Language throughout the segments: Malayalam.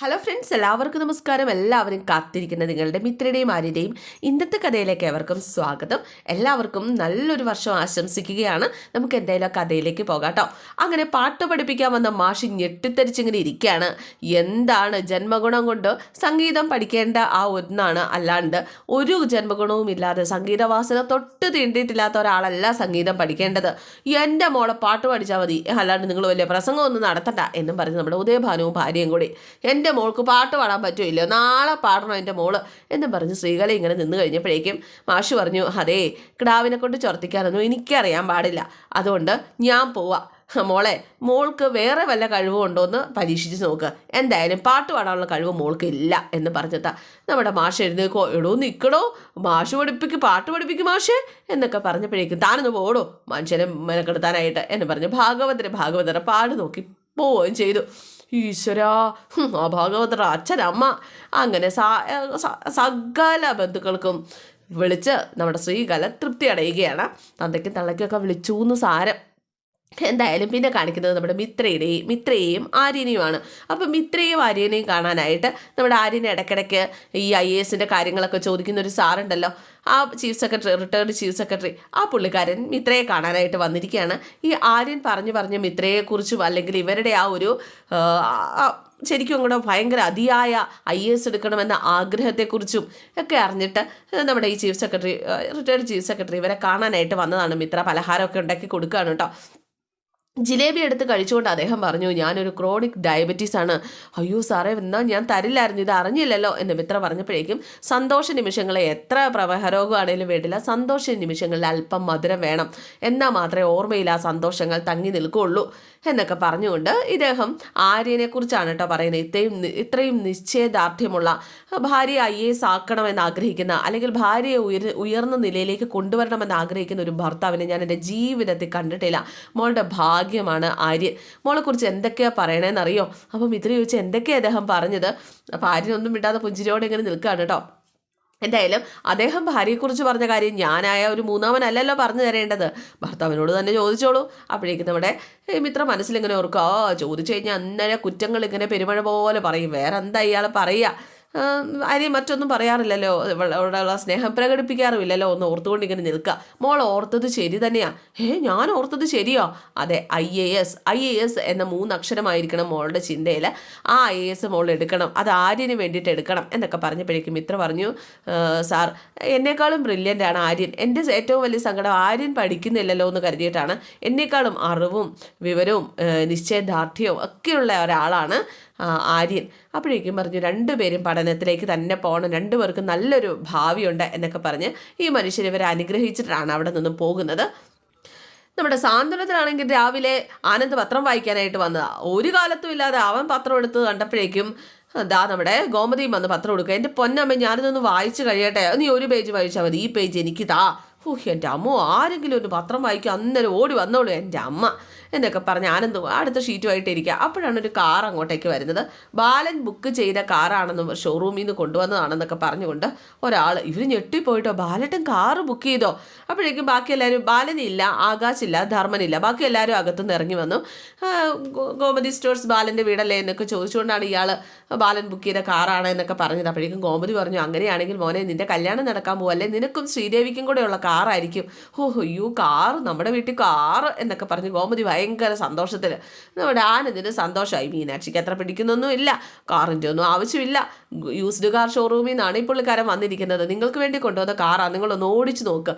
ഹലോ ഫ്രണ്ട്സ് എല്ലാവർക്കും നമസ്കാരം. എല്ലാവരും കാത്തിരിക്കുന്ന നിങ്ങളുടെ മിത്രയുടെയും ആര്യയുടെയും ഇന്നത്തെ കഥയിലേക്ക് എവർക്കും സ്വാഗതം. എല്ലാവർക്കും നല്ലൊരു വർഷം ആശംസിക്കുകയാണ്. നമുക്ക് എന്തായാലും ആ കഥയിലേക്ക് പോകാട്ടോ കേട്ടോ അങ്ങനെ പാട്ട് പഠിപ്പിക്കാൻ വന്ന മാഷി ഞെട്ടിത്തരിച്ചിങ്ങനെ ഇരിക്കുകയാണ്. എന്താണ് ജന്മഗുണം കൊണ്ട് സംഗീതം പഠിക്കേണ്ട ആ ഒന്നാണ് അല്ലാണ്ട് ഒരു ജന്മഗുണവും ഇല്ലാതെ സംഗീതവാസന തൊട്ട് തീണ്ടിയിട്ടില്ലാത്ത ഒരാളല്ല സംഗീതം പഠിക്കേണ്ടത്. എന്റെ മോളെ പാട്ട് പഠിച്ചാൽ മതി. അല്ലാണ്ട് നിങ്ങൾ വലിയ പ്രസംഗമൊന്നും നടത്തണ്ട എന്നും പറഞ്ഞ് നമ്മുടെ ഉദയഭാനവും ഭാര്യയും കൂടി എന്റെ മോൾക്ക് പാട്ട് പാടാൻ പറ്റുമില്ല നാളെ പാടണം എന്റെ മോൾ എന്ന് പറഞ്ഞ് ശ്രീകല ഇങ്ങനെ നിന്ന് കഴിഞ്ഞപ്പോഴേക്കും മാഷ് പറഞ്ഞു അതേ കിടാവിനെ കൊണ്ട് ചൊർത്തിക്കാനൊന്നും എനിക്കറിയാൻ പാടില്ല. അതുകൊണ്ട് ഞാൻ പോവാ. മോളെ മോൾക്ക് വേറെ വല്ല കഴിവും ഉണ്ടോ എന്ന് പരീക്ഷിച്ച് നോക്ക്. എന്തായാലും പാട്ട് പാടാനുള്ള കഴിവ് മോൾക്ക് ഇല്ല എന്ന് പറഞ്ഞിട്ടാ നമ്മുടെ മാഷ് എഴുന്നേക്കോ എടോ നിൽക്കണോ മാഷ് പഠിപ്പിക്ക് പാട്ട് പഠിപ്പിക്കും മാഷേ എന്നൊക്കെ പറഞ്ഞപ്പോഴേക്കും താനൊന്ന് പോടോ. മനുഷ്യനെ മെനക്കെടുത്താനായിട്ട് എന്ന് പറഞ്ഞ് ഭാഗവതരെ ഭാഗവതരെ പാട് നോക്കി പോവുകയും ചെയ്തു. ഈശ്വരാ ആ അച്ഛനമ്മ അങ്ങനെ സകല ബന്ധുക്കൾക്കും വിളിച്ച് നമ്മുടെ ശ്രീകല തൃപ്തി അടയുകയാണ് തന്തയ്ക്കും തള്ളയ്ക്കൊക്കെ വിളിച്ചു എന്ന് സാരം. എന്തായാലും പിന്നെ കാണിക്കുന്നത് നമ്മുടെ മിത്രയുടെയും മിത്രയെയും ആര്യനെയുമാണ്. അപ്പം മിത്രയും ആര്യനെയും കാണാനായിട്ട് നമ്മുടെ ആര്യനെ ഇടയ്ക്കിടയ്ക്ക് ഈ ഐ എ എസിന്റെ കാര്യങ്ങളൊക്കെ ചോദിക്കുന്ന ഒരു സാറുണ്ടല്ലോ ആ chief secretary retired chief secretary ആ പുള്ളിക്കാരൻ മിത്രയെ കാണാനായിട്ട് വന്നിരിക്കുകയാണ്. ഈ ആര്യൻ പറഞ്ഞു പറഞ്ഞ് മിത്രയെക്കുറിച്ചും അല്ലെങ്കിൽ ഇവരുടെ ആ ഒരു ശരിക്കും അങ്ങോട്ട് ഭയങ്കര അതിയായ ഐ എസ് എടുക്കണമെന്ന ആഗ്രഹത്തെക്കുറിച്ചും ഒക്കെ അറിഞ്ഞിട്ട് നമ്മുടെ ഈ chief secretary retired chief secretary ഇവരെ കാണാനായിട്ട് വന്നതാണ്. മിത്ര പലഹാരമൊക്കെ ഉണ്ടാക്കി കൊടുക്കുകയാണ് കേട്ടോ. ജിലേബി എടുത്ത് കഴിച്ചുകൊണ്ട് അദ്ദേഹം പറഞ്ഞു ഞാനൊരു ക്രോണിക് ഡയബറ്റീസ് ആണ്. അയ്യോ സാറേ എന്നാൽ ഞാൻ തരില്ലായിരുന്നു ഇത് അറിഞ്ഞില്ലല്ലോ എന്ന് മിത്ര പറഞ്ഞപ്പോഴേക്കും സന്തോഷ നിമിഷങ്ങളെ എത്ര പ്രവഹരോഗമാണേലും വേണ്ടില്ല സന്തോഷ നിമിഷങ്ങളിൽ അല്പം മധുരം വേണം. എന്നാൽ മാത്രമേ ഓർമ്മയിൽ ആ സന്തോഷങ്ങൾ തങ്ങി നിൽക്കുകയുള്ളൂ എന്നൊക്കെ പറഞ്ഞുകൊണ്ട് ഇദ്ദേഹം ആര്യനെ കുറിച്ചാണ് കേട്ടോ പറയുന്നത്. ഇത്രയും ഇത്രയും നിശ്ചയദാർഢ്യമുള്ള ഭാര്യ ഐ എസ് ആക്കണമെന്ന് ആഗ്രഹിക്കുന്ന അല്ലെങ്കിൽ ഭാര്യയെ ഉയർ ഉയർന്ന നിലയിലേക്ക് കൊണ്ടുവരണമെന്ന് ആഗ്രഹിക്കുന്ന ഒരു ഭർത്താവിനെ ഞാൻ എന്റെ ജീവിതത്തിൽ കണ്ടിട്ടില്ല. മോളുടെ ഭാഗ്യമാണ് ആര്യൻ. എന്തൊക്കെയാ പറയണേന്ന് അറിയോ അപ്പം ഇത്ര ചോദിച്ചാൽ എന്തൊക്കെയാണ് അദ്ദേഹം പറഞ്ഞത്? അപ്പോൾ ആര്യനൊന്നും വിടാതെ പുഞ്ചിരിയോടെ ഇങ്ങനെ നിൽക്കുകയാണ് കേട്ടോ. എന്തായാലും അദ്ദേഹം ഭാര്യയെക്കുറിച്ച് പറഞ്ഞ കാര്യം ഞാനായ ഒരു മൂന്നാമനല്ലല്ലോ പറഞ്ഞു തരേണ്ടത്. ഭർത്താവിനോട് തന്നെ ചോദിച്ചോളൂ. അപ്പോഴേക്കും നമ്മുടെ മിത്ര മനസ്സിലിങ്ങനെ ഓർക്കുക ചോദിച്ചു കഴിഞ്ഞാൽ അന്നേരം കുറ്റങ്ങൾ ഇങ്ങനെ പെരുമഴ പോലെ പറയും. വേറെ എന്താ ഇയാൾ പറയുക ആരെയും മറ്റൊന്നും പറയാറില്ലല്ലോ. അവിടെയുള്ള സ്നേഹം പ്രകടിപ്പിക്കാറുമില്ലല്ലോ. ഒന്ന് ഓർത്തുകൊണ്ട് ഇങ്ങനെ നിൽക്കുക മോൾ ഓർത്തത് ശരി തന്നെയാ. ഏ ഞാൻ ഓർത്തത് ശരിയോ? അതെ I A S. I A S എന്ന മൂന്ന് അക്ഷരമായിരിക്കണം മോളുടെ ചിന്തയിൽ ആ ഐ എ എസ് മോൾ എടുക്കണം. അത് ആര്യന് വേണ്ടിയിട്ട് എടുക്കണം എന്നൊക്കെ പറഞ്ഞപ്പോഴേക്കും ഇത്ര പറഞ്ഞു. "ആ, സാർ എന്നെക്കാളും ബ്രില്യന്റ് ആണ് ആര്യൻ. എന്റെ ഏറ്റവും വലിയ സങ്കടം ആര്യൻ പഠിക്കുന്നില്ലല്ലോ എന്ന് കരുതിയിട്ടാണ് എന്നെക്കാളും അറിവും വിവരവും നിശ്ചയദാർഢ്യവും ഒക്കെയുള്ള ഒരാളാണ് ആര്യൻ. അപ്പോഴേക്കും പറഞ്ഞു രണ്ടുപേരും പഠനത്തിലേക്ക് തന്നെ പോകണം. രണ്ടുപേർക്കും നല്ലൊരു ഭാവിയുണ്ട് എന്നൊക്കെ പറഞ്ഞ് ഈ മനുഷ്യർ ഇവരെ അനുഗ്രഹിച്ചിട്ടാണ് അവിടെ നിന്നും പോകുന്നത്. നമ്മുടെ സാന്ത്വനത്തിലാണെങ്കിൽ രാവിലെ ആനന്ദ് പത്രം വായിക്കാനായിട്ട് വന്നതാ. ഒരു കാലത്തും ഇല്ലാതെ അവൻ പത്രം എടുത്ത് കണ്ടപ്പോഴേക്കും ദാ നമ്മുടെ ഗോമതിയും വന്ന് പത്രം കൊടുക്കുക എന്റെ പൊന്നമ്മ ഞാനിതൊന്ന് വായിച്ച് കഴിയട്ടെ. നീ ഒരു പേജ് വായിച്ചാൽ മതി. ഈ പേജ് എനിക്ക് താ ഓ എന്റെ അമ്മ ആരെങ്കിലും ഒരു പത്രം വായിക്കും അന്നേരം ഓടി വന്നോളൂ എന്റെ അമ്മ. എന്നൊക്കെ പറഞ്ഞ് ആനന്ദ് അടുത്ത ഷീറ്റുമായിട്ട് ഇരിക്കുക. അപ്പോഴാണ് ഒരു കാർ അങ്ങോട്ടേക്ക് വരുന്നത്. ബാലൻ ബുക്ക് ചെയ്ത കാറാണെന്ന് ഷോറൂമിൽ നിന്ന് കൊണ്ടുവന്നതാണെന്നൊക്കെ പറഞ്ഞുകൊണ്ട് ഒരാൾ ഇവർ ഞെട്ടിപ്പോയിട്ടോ? ബാലട്ടൻ കാറ് ബുക്ക് ചെയ്തോ? അപ്പോഴേക്കും ബാക്കി എല്ലാവരും ബാലനില്ല ആകാശില്ല ധർമ്മനില്ല ബാക്കി എല്ലാവരും അകത്തുനിന്ന് ഇറങ്ങി വന്നു. ഗോമതി സ്റ്റോഴ്സ് ബാലന്റെ വീടല്ലേ എന്നൊക്കെ ചോദിച്ചുകൊണ്ടാണ് ഇയാൾ ബാലൻ ബുക്ക് ചെയ്ത കാറാണ് എന്നൊക്കെ പറഞ്ഞത്. അപ്പോഴേക്കും ഗോമതി പറഞ്ഞു അങ്ങനെയാണെങ്കിൽ മോനെ നിന്റെ കല്യാണം നടക്കാൻ പോവല്ലേ? നിനക്കും ശ്രീദേവിക്കും കൂടെയുള്ള കാറായിരിക്കും. ഓ അയ്യോ കാറ് നമ്മുടെ വീട്ടിൽ കാറ് എന്നൊക്കെ പറഞ്ഞ് ഗോമതി ഭയങ്കര സന്തോഷത്തിൽ നമ്മുടെ ആനന്ദിന് സന്തോഷമായി. മീനാക്ഷിക്ക് അത്ര പിടിക്കുന്നൊന്നും ഇല്ല. കാറിന്റെ ഒന്നും ആവശ്യമില്ല. യൂസ്ഡ് കാർ ഷോറൂമിൽ നിന്നാണ് ഈ പുള്ളിക്കാരൻ വന്നിരിക്കുന്നത്. നിങ്ങൾക്ക് വേണ്ടി കൊണ്ടുവന്ന കാറാണ് നിങ്ങളൊന്ന് ഓടിച്ചു നോക്ക്.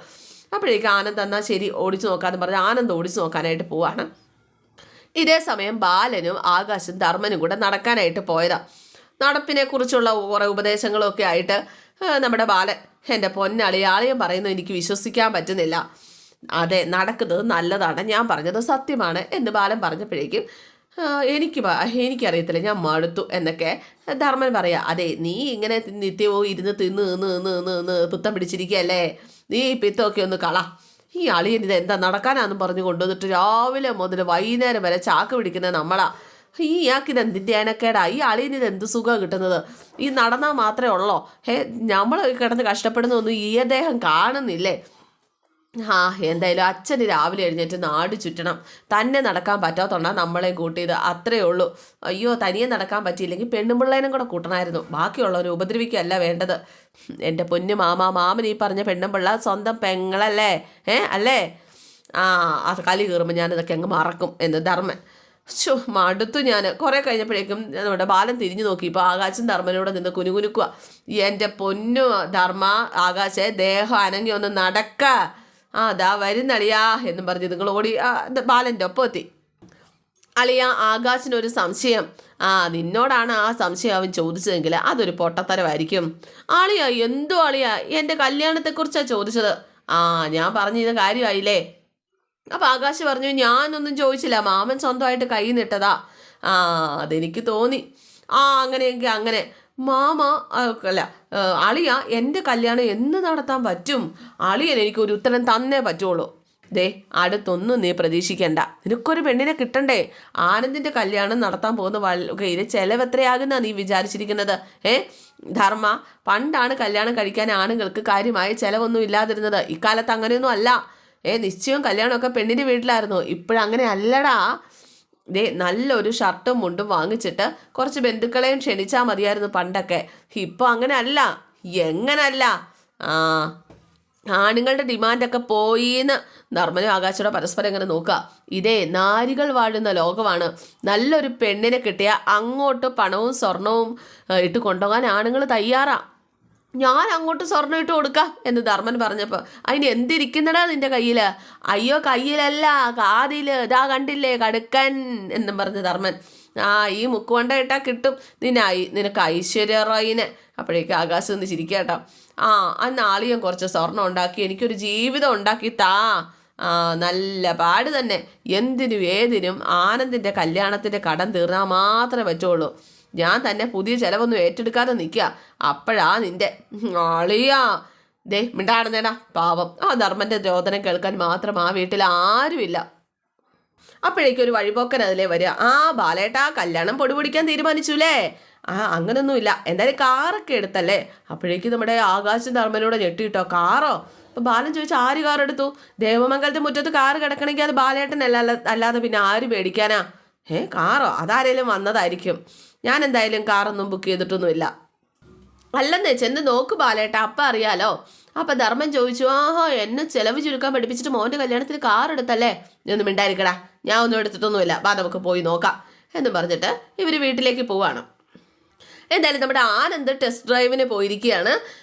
അപ്പോഴേക്കും ആനന്ദ് എന്നാൽ ശരി ഓടിച്ചു നോക്കാന്ന് പറഞ്ഞ് ആനന്ദ് ഓടിച്ചു നോക്കാനായിട്ട് പോവാണ്. ഇതേ സമയം ബാലനും ആകാശും ധർമ്മനും കൂടെ നടക്കാനായിട്ട് പോയതാണ് നടപ്പിനെ കുറിച്ചുള്ള കുറേ ഉപദേശങ്ങളൊക്കെ ആയിട്ട് നമ്മുടെ ബാലൻ. എന്റെ പൊന്നളിയാളെയും പറയുന്നു പറയുന്നത് എനിക്ക് വിശ്വസിക്കാൻ പറ്റുന്നില്ല. അതെ നടക്കുന്നത് നല്ലതാണ്. ഞാൻ പറഞ്ഞത് സത്യമാണ് എന്ന് ബാലൻ പറഞ്ഞപ്പോഴേക്കും എനിക്ക് എനിക്കറിയത്തില്ല ഞാൻ മടുത്തു എന്നൊക്കെ ധർമ്മൻ പറയാം. അതെ നീ ഇങ്ങനെ നിത്യവും ഇരുന്ന് തിന്ന് നിന്ന് നിന്ന് നിന്ന് നിന്ന് പിത്തം പിടിച്ചിരിക്കുകയല്ലേ? നീ പിത്തമൊക്കെ ഒന്ന് കള. ഈ അളിയൻ ഇത് എന്താ നടക്കാനാന്ന് പറഞ്ഞു കൊണ്ടുവന്നിട്ട് രാവിലെ മുതൽ വൈകുന്നേരം വരെ ചാക്ക് പിടിക്കുന്നത് നമ്മളാ. ഈ ഇയാൾക്ക് ഇത് എന്തിന്റെ ധ്യാനക്കേടാ ഈ ആളിന് ഇത് എന്ത് സുഖമാണ് കിട്ടുന്നത്? ഈ നടന്നാൽ മാത്രമേ ഉള്ളോ? ഹേ നമ്മൾ കിടന്ന് കഷ്ടപ്പെടുന്നൊന്നും ഈ അദ്ദേഹം കാണുന്നില്ലേ? ആ എന്തായാലും അച്ഛന് രാവിലെ എഴുന്നേറ്റ് നാട് ചുറ്റണം. തന്നെ നടക്കാൻ പറ്റാത്തോണ്ടാ നമ്മളെ കൂട്ടിയത്. അത്രയേ ഉള്ളൂ. അയ്യോ തനിയെ നടക്കാൻ പറ്റിയില്ലെങ്കിൽ പെണ്ണുമ്പിള്ളേനും കൂടെ കൂട്ടണമായിരുന്നു ബാക്കിയുള്ളവർ ഉപദ്രവിക്കുകയല്ല വേണ്ടത്. എന്റെ പൊന്നു മാമ മാമൻ ഈ പറഞ്ഞ പെണ്ണുമ്പിള്ള സ്വന്തം പെങ്ങളല്ലേ? ഏ അല്ലേ? ആ അത് കലി കീറുമ്പോൾ ഞാനിതൊക്കെ അങ്ങ് മറക്കും എന്ന് ധർമ്മൻ. ശോ മടുത്തു ഞാൻ കുറേ കഴിഞ്ഞപ്പോഴേക്കും നമ്മുടെ ബാലൻ തിരിഞ്ഞു നോക്കി. ഇപ്പോൾ ആകാശം ധർമ്മനോട് നിന്ന് കുനുകുനുക്കുക എന്റെ പൊന്നു ധർമ്മ ആകാശെ ദേഹം അനങ്ങി ഒന്ന് നടക്ക. ആ ദാ വരുന്നളിയാ എന്നും പറഞ്ഞ് നിങ്ങൾ ഓടി ബാലന്റെ ഒപ്പം എത്തി. അളിയ ആകാശിനൊരു സംശയം. ആ നിന്നോടാണ് ആ സംശയം അവൻ ചോദിച്ചതെങ്കിൽ അതൊരു പൊട്ടത്തരമായിരിക്കും. അളിയ എന്തോ അളിയ എന്റെ കല്യാണത്തെക്കുറിച്ചാണ് ചോദിച്ചത്. ആ ഞാൻ പറഞ്ഞിരുന്ന കാര്യമായില്ലേ? അപ്പം ആകാശ് പറഞ്ഞു ഞാനൊന്നും ചോദിച്ചില്ല. മാമൻ സ്വന്തമായിട്ട് കൈ നിട്ടതാ. ആ അതെനിക്ക് തോന്നി. ആ അങ്ങനെയെങ്കിൽ അങ്ങനെ. മാമ അല്ല അളിയ എന്റെ കല്യാണം എന്ന് നടത്താൻ പറ്റും. അളിയൻ എനിക്ക് ഒരു ഉത്തരം തന്നേ പറ്റുള്ളൂ. ദേ അടുത്തൊന്നും നീ പ്രതീക്ഷിക്കണ്ട. നിനക്കൊരു പെണ്ണിനെ കിട്ടണ്ടേ? ആനന്ദിന്റെ കല്യാണം നടത്താൻ പോകുന്ന വഴിയിൽ ചെലവ് എത്രയാകുന്ന നീ വിചാരിച്ചിരിക്കുന്നത്? ഏ? ധർമ്മ പണ്ടാണ് കല്യാണം കഴിക്കാൻ ആണുങ്ങൾക്ക് കാര്യമായ ചെലവൊന്നും ഇല്ലാതിരുന്നത്. ഇക്കാലത്ത് അങ്ങനെയൊന്നും അല്ല. ഏ നിശ്ചയവും കല്യാണമൊക്കെ പെണ്ണിന്റെ വീട്ടിലായിരുന്നു. ഇപ്പോഴങ്ങനെ അല്ലടാ. ദേ നല്ലൊരു ഷർട്ടും മുണ്ടും വാങ്ങിച്ചിട്ട് കുറച്ച് ബന്ധുക്കളെയും ക്ഷണിച്ചാൽ മതിയായിരുന്നു പണ്ടൊക്കെ. ഇപ്പോൾ അങ്ങനെ അല്ല എങ്ങനല്ല? ആ ആണുങ്ങളുടെ ഡിമാൻഡൊക്കെ പോയിന്ന്. ധർമ്മനും ആകാശോടെ പരസ്പരം ഇങ്ങനെ നോക്കുക ഇതേ നാരികൾ വാഴുന്ന ലോകമാണ്. നല്ലൊരു പെണ്ണിനെ കിട്ടിയ അങ്ങോട്ട് പണവും സ്വർണവും ഇട്ട് കൊണ്ടുപോകാൻ ആണുങ്ങൾ തയ്യാറാ. ഞാൻ അങ്ങോട്ട് സ്വർണം ഇട്ട് കൊടുക്കാം എന്ന് ധർമ്മൻ പറഞ്ഞപ്പോൾ അതിന് എന്തിരിക്കുന്നടാ നിന്റെ കയ്യിൽ അയ്യോ കയ്യിലല്ല കാതിൽ. ഇതാ കണ്ടില്ലേ കടുക്കൻ എന്നും പറഞ്ഞു ധർമ്മൻ. ആ ഈ മുക്കുവണ്ട ഇട്ടാ കിട്ടും. നിന്നെ ഐ നിനക്ക് ഐശ്വര്യ റോയിനെ അപ്പോഴേക്ക് ആകാശം ഒന്ന് ചിരിക്കുക കേട്ടോ. ആ അന്ന് ആളിയും കുറച്ച് സ്വർണം ഉണ്ടാക്കി എനിക്കൊരു ജീവിതം ഉണ്ടാക്കി താ. ആ നല്ല പാട് തന്നെ. എന്തിനും ഏതിനും ആനന്ദിന്റെ കല്യാണത്തിന്റെ കടം തീർന്നാൽ മാത്രമേ പറ്റുള്ളൂ. ഞാൻ തന്നെ പുതിയ ചിലവൊന്നും ഏറ്റെടുക്കാതെ നിൽക്കുക അപ്പോഴാ നിന്റെ ആളിയാ ദേ മിണ്ടാടുന്നേടാ പാവം. ആ ധർമ്മന്റെ രോദനം കേൾക്കാൻ മാത്രം ആ വീട്ടിൽ ആരുമില്ല. അപ്പോഴേക്കും ഒരു വഴിപോക്കൻ അതിലേ വരിക. ആ ബാലേട്ടാ കല്യാണം പൊടിപൊടിക്കാൻ തീരുമാനിച്ചു തീരുമാനിച്ചുല്ലേ ആ അങ്ങനൊന്നുമില്ല. എന്തായാലും കാറൊക്കെ എടുത്തല്ലേ? അപ്പോഴേക്കും നമ്മുടെ ആകാശം ധർമ്മനോട് ഞെട്ടിയിട്ടോ കാറോ? അപ്പം ബാലൻ ചോദിച്ചു ആര് കാർ എടുത്തു? ദേവമംഗലത്തെ മുറ്റത്ത് കാറ് കിടക്കണമെങ്കിൽ അത് ബാലേട്ടൻ അല്ല അല്ലാതെ പിന്നെ ആര് മേടിക്കാനാ ഏ കാറോ? അതാരേലും വന്നതായിരിക്കും. ഞാൻ എന്തായാലും കാറൊന്നും ബുക്ക് ചെയ്തിട്ടൊന്നുമില്ല. അല്ലെന്നേ ചെന്ന് നോക്ക് ബാലേട്ട അപ്പം അറിയാലോ. അപ്പം ധർമ്മൻ ചോദിച്ചു ആഹോ എന്നെ ചെലവ് ചുരുക്കാൻ പഠിപ്പിച്ചിട്ട് മോന്റെ കല്യാണത്തിന് കാർ എടുത്തല്ലേ? ഒന്നും മിണ്ടായിരിക്കടാ ഞാൻ ഒന്നും എടുത്തിട്ടൊന്നുമില്ല. വാ നമുക്ക് പോയി നോക്കാം. എന്ന് പറഞ്ഞിട്ട് ഇവർ വീട്ടിലേക്ക് പോവാണ്. എന്തായാലും നമ്മുടെ ആനന്ദ് ടെസ്റ്റ് ഡ്രൈവിന് പോയിരിക്കുകയാണ്.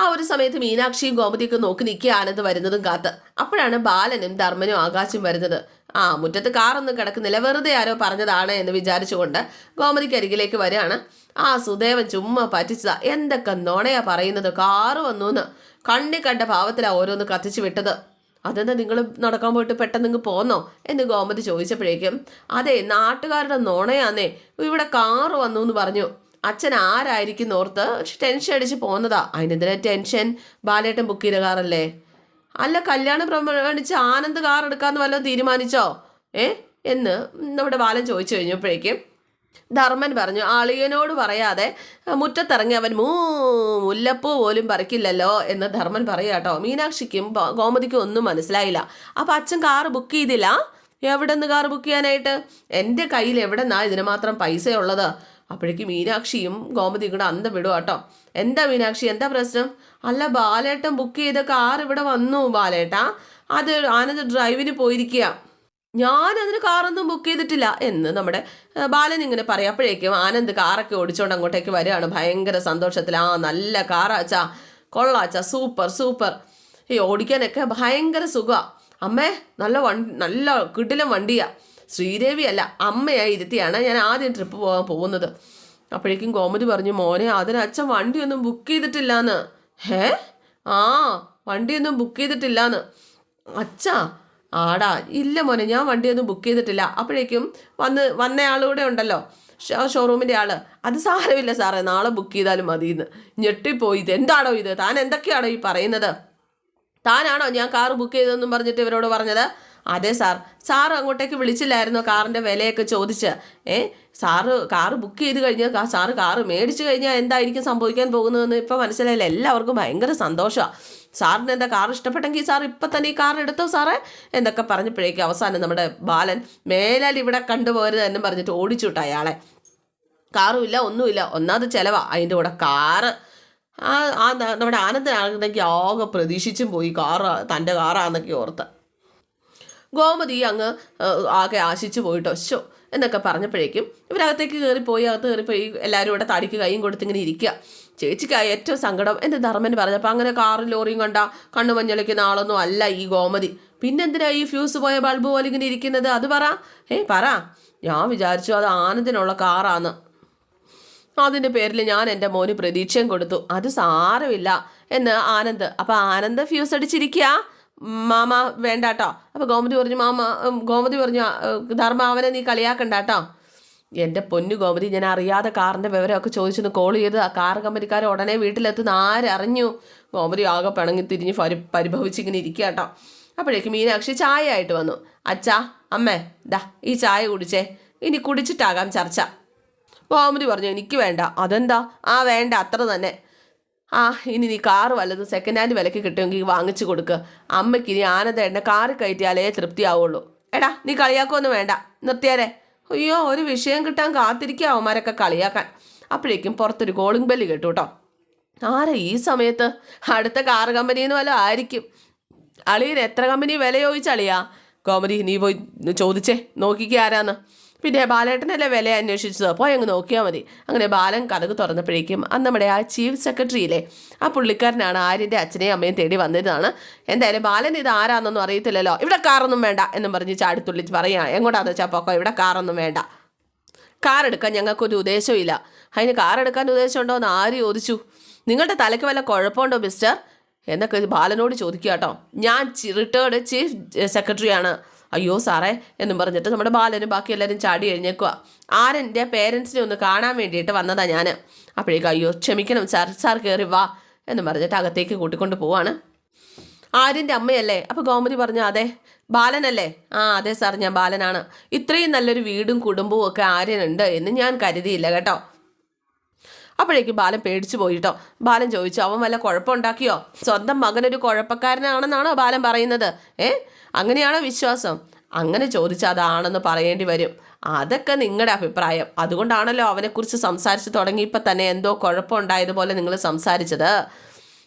ആ ഒരു സമയത്ത് മീനാക്ഷിയും ഗോമതിയൊക്കെ നോക്കി നിൽക്കുക ആനന്ദ് വരുന്നതും കാത്ത്. അപ്പോഴാണ് ബാലനും ധർമ്മനും ആകാശും വരുന്നത്. ആ മുറ്റത്ത് കാറൊന്നും കിടക്കുന്നില്ല. വെറുതെ ആരോ പറഞ്ഞതാണ് എന്ന് വിചാരിച്ചുകൊണ്ട് ഗോമതിക്ക് അരികിലേക്ക് വരികയാണ്. ആ സുദേവൻ ചുമ്മാ പറ്റിച്ചതാ. എന്തൊക്കെ നുണയാ പറയുന്നത്? കാറ് വന്നു എന്ന് കണ്ണി കണ്ട ഭാവത്തിലാ ഓരോന്ന് കത്തിച്ചു വിട്ടത്. അതെന്താ നിങ്ങൾ നടക്കാൻ പോയിട്ട് പെട്ടെന്ന് ഇങ്ങ് പോന്നോ? എന്ന് ഗോമതി ചോദിച്ചപ്പോഴേക്കും അതെ നാട്ടുകാരുടെ നുണയാന്നേ. ഇവിടെ കാറ് വന്നു എന്ന് പറഞ്ഞു. അച്ഛൻ ആരായിരിക്കും ഓർത്ത് ടെൻഷൻ അടിച്ച് പോന്നതാ. അതിനെന്തിനാ ടെൻഷൻ? ബാലേട്ടൻ ബുക്ക് ചെയ്ത കാറല്ലേ. അല്ല കല്യാണം പ്രമാണിച്ച് ആനന്ദ് കാർ എടുക്കാമെന്ന് വല്ലതും തീരുമാനിച്ചോ? ഏ? എന്ന് നമ്മുടെ ബാലൻ ചോദിച്ചു കഴിഞ്ഞപ്പോഴേക്കും ധർമ്മൻ പറഞ്ഞു അളിയനോട് പറയാതെ മുറ്റത്തിറങ്ങി അവൻ മൂ മുല്ലപ്പൂ പോലും പറിക്കില്ലല്ലോ എന്ന് ധർമ്മൻ പറയുക കേട്ടോ. മീനാക്ഷിക്കും ഗോമതിക്കും ഒന്നും മനസ്സിലായില്ല. അപ്പം അച്ഛൻ കാറ് ബുക്ക് ചെയ്തില്ല? എവിടെ നിന്ന് കാർ ബുക്ക് ചെയ്യാനായിട്ട്? എന്റെ കയ്യിൽ എവിടെ നിന്നാ ഇതിന് മാത്രം പൈസ ഉള്ളത് അപ്പോഴേക്ക് മീനാക്ഷിയും ഗോമതിയും കൂടെ അന്തം വിടുക കേട്ടോ. എന്താ മീനാക്ഷി എന്താ പ്രശ്നം? അല്ല ബാലേട്ടൻ ബുക്ക് ചെയ്ത കാർ ഇവിടെ വന്നു ബാലേട്ടാ. അത് ആനന്ദ് ഡ്രൈവിന് പോയിരിക്കുക ഞാൻ അതിന് കാറൊന്നും ബുക്ക് ചെയ്തിട്ടില്ല എന്ന് നമ്മുടെ ബാലൻ ഇങ്ങനെ പറയാം. അപ്പോഴേക്കും ആനന്ദ് കാറൊക്കെ ഓടിച്ചുകൊണ്ട് അങ്ങോട്ടേക്ക് വരികയാണ്. ഭയങ്കര സന്തോഷത്തിൽ ആ നല്ല കാറാച്ചാ കൊള്ളാച്ചാ സൂപ്പർ സൂപ്പർ. ഈ ഓടിക്കാനൊക്കെ ഭയങ്കര സുഖമാണ് അമ്മേ നല്ല വണ്ടി നല്ല കിടിലം വണ്ടിയാ. ശ്രീദേവി അല്ല അമ്മയായി ഇരുത്തിയാണ് ഞാൻ ആദ്യം ട്രിപ്പ് പോകാൻ പോകുന്നത്. അപ്പോഴേക്കും ഗോമതി പറഞ്ഞു മോനെ അതിന് അച്ഛൻ വണ്ടിയൊന്നും ബുക്ക് ചെയ്തിട്ടില്ലാന്ന്. ഹേ? ആ വണ്ടിയൊന്നും ബുക്ക് ചെയ്തിട്ടില്ലാന്ന്. അച്ഛാ ആടാ ഇല്ല മോനെ ഞാൻ വണ്ടിയൊന്നും ബുക്ക് ചെയ്തിട്ടില്ല. അപ്പോഴേക്കും വന്ന് വന്നയാളൂടെ ഉണ്ടല്ലോ ഷോറൂമിന്റെ ആൾ അത് സാരമില്ല സാറേ നാളെ ബുക്ക് ചെയ്താലും മതി എന്ന് ഞെട്ടിപ്പോയി ഇത് എന്താണോ ഇത്? താൻ എന്തൊക്കെയാണോ ഈ പറയുന്നത്? താനാണോ ഞാൻ കാർ ബുക്ക് ചെയ്തതെന്നും പറഞ്ഞിട്ട് ഇവരോട് പറഞ്ഞത്? അതെ സാർ. സാർ അങ്ങോട്ടേക്ക് വിളിച്ചില്ലായിരുന്നോ കാറിന്റെ വിലയൊക്കെ ചോദിച്ച്? ഏ സാറ് കാറ് ബുക്ക് ചെയ്ത് കഴിഞ്ഞാൽ സാറ് കാറ് മേടിച്ചു കഴിഞ്ഞാൽ എന്തായിരിക്കും സംഭവിക്കാൻ പോകുന്നതെന്ന് ഇപ്പോൾ മനസ്സിലായില്ല. എല്ലാവർക്കും ഭയങ്കര സന്തോഷമാണ് സാറിന് എന്താ കാർ ഇഷ്ടപ്പെട്ടെങ്കിൽ സാർ ഇപ്പം തന്നെ ഈ കാർ എടുത്തോ സാറേ? എന്നൊക്കെ പറഞ്ഞപ്പോഴേക്കും അവസാനം നമ്മുടെ ബാലൻ മേലാൽ ഇവിടെ കണ്ടുപോകരുത് എന്നും പറഞ്ഞിട്ട് ഓടിച്ചുവിട്ട അയാളെ. കാറുമില്ല ഒന്നുമില്ല. ഒന്നാമത് ചിലവാ. അതിന്റെ കൂടെ കാറ്. ആ ആ നമ്മുടെ ആനന്ദനാണെങ്കിൽ ആകെ പ്രതീക്ഷിച്ചും പോയി. കാറ് തന്റെ കാറാന്നൊക്കെ ഓർത്ത്. ഗോമതി അങ്ങ് ആകെ ആശിച്ചു പോയിട്ടോ. ശോ എന്നൊക്കെ പറഞ്ഞപ്പോഴേക്കും ഇവരകത്തേക്ക് കയറിപ്പോയി അകത്ത് കയറിപ്പോയി എല്ലാവരും ഇവിടെ തടിക്ക് കൈയും കൊടുത്തിങ്ങനെ ഇരിക്കുക. ചേച്ചിക്കായി ഏറ്റവും സങ്കടം എന്റെ ധർമ്മൻ പറഞ്ഞപ്പോൾ അങ്ങനെ കാറും ലോറിയും കണ്ട കണ്ണു മഞ്ഞളിക്കുന്ന ആളൊന്നും അല്ല ഈ ഗോമതി. പിന്നെന്തിനാ ഈ ഫ്യൂസ് പോയ ബൾബ് പോലെ ഇങ്ങനെ ഇരിക്കുന്നത്? അത് പറ. ഏ പറ. ഞാൻ വിചാരിച്ചു അത് ആനന്ദിനുള്ള കാറാന്ന്. അതിന്റെ പേരിൽ ഞാൻ എന്റെ മോന് പ്രതീക്ഷയും കൊടുത്തു. അത് സാരമില്ല എന്ന് ആനന്ദ് അപ്പം ആനന്ദ് ഫ്യൂസ് അടിച്ചിരിക്കുക മാമ വേണ്ട കേട്ടോ അപ്പോൾ ഗോമതി പറഞ്ഞു മാമ ഗോമതി പറഞ്ഞു "ആ, ധർമ്മ അവനെ നീ കളിയാക്കണ്ട കേട്ടോ എന്റെ പൊന്നു ഗോമതി ഞാൻ അറിയാതെ കാറിന്റെ വിവരമൊക്കെ ചോദിച്ചൊന്ന് കോൾ ചെയ്ത് ആ കാർ കമ്പനിക്കാരെ ഉടനെ വീട്ടിലെത്തുന്ന ആരറിഞ്ഞു ഗോമതി ആകെ പിണങ്ങി തിരിഞ്ഞ് പരി പരിഭവിച്ചിങ്ങനെ ഇരിക്കുക കേട്ടോ അപ്പോഴേക്ക് മീനാക്ഷി ചായ ആയിട്ട് വന്നു. അച്ഛാ അമ്മേ ദാ ഈ ചായ കുടിച്ചേ. ഇനി കുടിച്ചിട്ടാകാം ചർച്ച. ഗോമതി പറഞ്ഞു എനിക്ക് വേണ്ട. അതെന്താ? ആ വേണ്ട. അത്ര തന്നെ. ആ ഇനി നീ കാറ് വല്ലതും സെക്കൻഡ് ഹാൻഡ് വിലക്ക് കിട്ടുമെങ്കിൽ വാങ്ങിച്ചു കൊടുക്ക്. അമ്മയ്ക്ക് ഇനി ആനന്ദ എണ്ണ കാറ് കയറ്റിയാലേ തൃപ്തിയാവുള്ളൂ. എടാ നീ കളിയാക്കൊന്നും വേണ്ട. നിർത്തിയാലെ അയ്യോ ഒരു വിഷയം കിട്ടാൻ കാത്തിരിക്കുക അവന്മാരൊക്കെ കളിയാക്കാൻ. അപ്പോഴേക്കും പുറത്തൊരു കോളിംഗ് ബെല്ല് കേട്ടു കേട്ടോ ആരാ ഈ സമയത്ത്? അടുത്ത കാർ കമ്പനിന്ന് വല്ല ആയിരിക്കും. അളിയൻ എത്ര കമ്പനി വില ചോദിച്ചളിയാ കോമഡി നീ പോയി ചോദിച്ചേ. നോക്കിക്കേ ആരാന്ന്. പിന്നെ ബാലേട്ടനല്ലേ വില അന്വേഷിച്ചത്? പോയി അങ്ങ് നോക്കിയാൽ മതി. അങ്ങനെ ബാലൻ കഥക് തുറന്നപ്പോഴേക്കും അന്ന് നമ്മുടെ ആ ചീഫ് സെക്രട്ടറിയിലെ ആ പുള്ളിക്കാരനാണ് ആര്യന്റെ അച്ഛനെയും അമ്മയും തേടി വന്നതാണ്. എന്തായാലും ബാലൻ ഇത് ആരാന്നൊന്നും അറിയത്തില്ലല്ലോ. ഇവിടെ കാറൊന്നും വേണ്ട എന്നും പറഞ്ഞ് ചാടിത്തുള്ളി പറയാ എങ്ങോട്ടാന്ന് വെച്ചാൽ പൊക്കോ? ഇവിടെ കാറൊന്നും വേണ്ട. കാർ എടുക്കാൻ ഞങ്ങൾക്കൊരു ഉദ്ദേശമില്ല അതിന് കാർ എടുക്കാൻ ഉദ്ദേശമുണ്ടോ എന്ന് ആര് ചോദിച്ചു? നിങ്ങളുടെ തലയ്ക്ക് വല്ല കുഴപ്പമുണ്ടോ മിസ്റ്റർ? എന്നൊക്കെ ബാലനോട് ചോദിക്കുക കേട്ടോ. ഞാൻ റിട്ടേർഡ് ചീഫ് സെക്രട്ടറിയാണ് അയ്യോ സാറേ എന്നും പറഞ്ഞിട്ട് നമ്മുടെ ബാലനും ബാക്കി എല്ലാവരും ചാടി എഴുന്നേക്കുക ആരെന്റെ പേരൻസിനെ ഒന്ന് കാണാൻ വേണ്ടിയിട്ട് വന്നതാ ഞാൻ അപ്പോഴേക്കും അയ്യോ ക്ഷമിക്കണം സാർ സാർ കയറി വാ എന്നും പറഞ്ഞിട്ട് അകത്തേക്ക് കൂട്ടിക്കൊണ്ട് പോവാണ്. ആര്യന്റെ അമ്മയല്ലേ? അപ്പോൾ ഗോമതി പറഞ്ഞു അതെ ബാലനല്ലേ? ആ അതെ സാർ ഞാൻ ബാലനാണ്. ഇത്രയും നല്ലൊരു വീടും കുടുംബവും ഒക്കെ ആര്യനുണ്ട് എന്ന് ഞാൻ കരുതിയില്ല കേട്ടോ. അപ്പോഴേക്കും ബാലൻ പേടിച്ചു പോയിട്ടോ. ബാലൻ ചോദിച്ചു അവൻ വല്ല കുഴപ്പമുണ്ടാക്കിയോ? സ്വന്തം മകനൊരു കുഴപ്പക്കാരനാണെന്നാണോ ബാലൻ പറയുന്നത്? ഏ? അങ്ങനെയാണോ വിശ്വാസം? അങ്ങനെ ചോദിച്ചാൽ അതാണെന്ന് പറയേണ്ടി വരും. അതൊക്കെ നിങ്ങളുടെ അഭിപ്രായം. അതുകൊണ്ടാണല്ലോ അവനെക്കുറിച്ച് സംസാരിച്ച് തുടങ്ങിയപ്പോൾ തന്നെ എന്തോ കുഴപ്പമുണ്ടായതുപോലെ നിങ്ങൾ സംസാരിച്ചത്.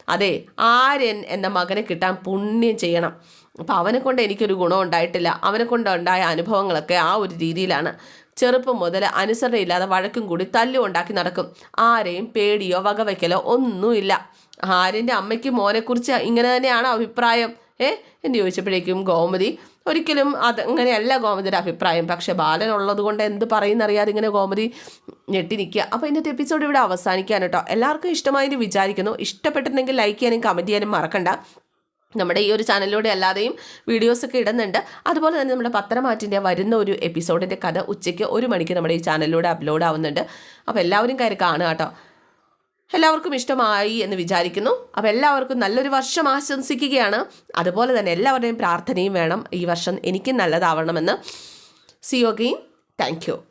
അതെ ആര്യൻ എന്ന മകനെ കിട്ടാൻ പുണ്യം ചെയ്യണം. അപ്പോൾ അവനെ കൊണ്ട് എനിക്കൊരു ഗുണം ഉണ്ടായിട്ടില്ല അവനെ കൊണ്ട് ഉണ്ടായ അനുഭവങ്ങളൊക്കെ ആ ഒരു രീതിയിലാണ്. ചെറുപ്പം മുതൽ അനുസരണയില്ലാതെ വഴക്കും കൂടി തല്ലും ഉണ്ടാക്കി നടക്കും. ആരെയും പേടിയോ വകവയ്ക്കലോ ഒന്നുമില്ല. ആര്യന്റെ അമ്മയ്ക്ക് മോനെക്കുറിച്ച് ഇങ്ങനെ തന്നെയാണ് അഭിപ്രായം. ഏ? എന്ന് ചോദിച്ചപ്പോഴേക്കും ഗോമതി ഒരിക്കലും അത് അങ്ങനെയല്ല ഗോമതിയുടെ അഭിപ്രായം. പക്ഷെ ബാലൻ ഉള്ളത് കൊണ്ട് എന്ത് പറയുന്നറിയാതെ ഇങ്ങനെ ഗോമതി ഞെട്ടി നിൽക്കുക അപ്പോൾ ഇന്നത്തെ എപ്പിസോഡ് ഇവിടെ അവസാനിക്കാൻ കേട്ടോ. എല്ലാവർക്കും ഇഷ്ടമായെന്ന് വിചാരിക്കുന്നു. ഇഷ്ടപ്പെട്ടിട്ടുണ്ടെങ്കിൽ ലൈക്ക് ചെയ്യാനും കമന്റ് ചെയ്യാനും മറക്കണ്ട. നമ്മുടെ ഈ ഒരു ചാനലിലൂടെ അല്ലാതെയും വീഡിയോസൊക്കെ ഇടുന്നുണ്ട്. അതുപോലെ തന്നെ നമ്മുടെ പത്രമാറ്റിന്റെ വരുന്ന ഒരു എപ്പിസോഡിന്റെ കഥ ഉച്ചയ്ക്ക് ഒരു മണിക്ക് നമ്മുടെ ഈ ചാനലിലൂടെ അപ്ലോഡ് ആവുന്നുണ്ട്. അപ്പോൾ എല്ലാവരും കയറി കാണുക കേട്ടോ. എല്ലാവർക്കും ഇഷ്ടമായി എന്ന് വിചാരിക്കുന്നു. അപ്പോൾ എല്ലാവർക്കും നല്ലൊരു വർഷം ആശംസിക്കുകയാണ്. അതുപോലെ തന്നെ എല്ലാവരുടെയും പ്രാർത്ഥനയും വേണം. ഈ വർഷം എനിക്കും നല്ലതാവണമെന്ന്. സി യോഗയും താങ്ക്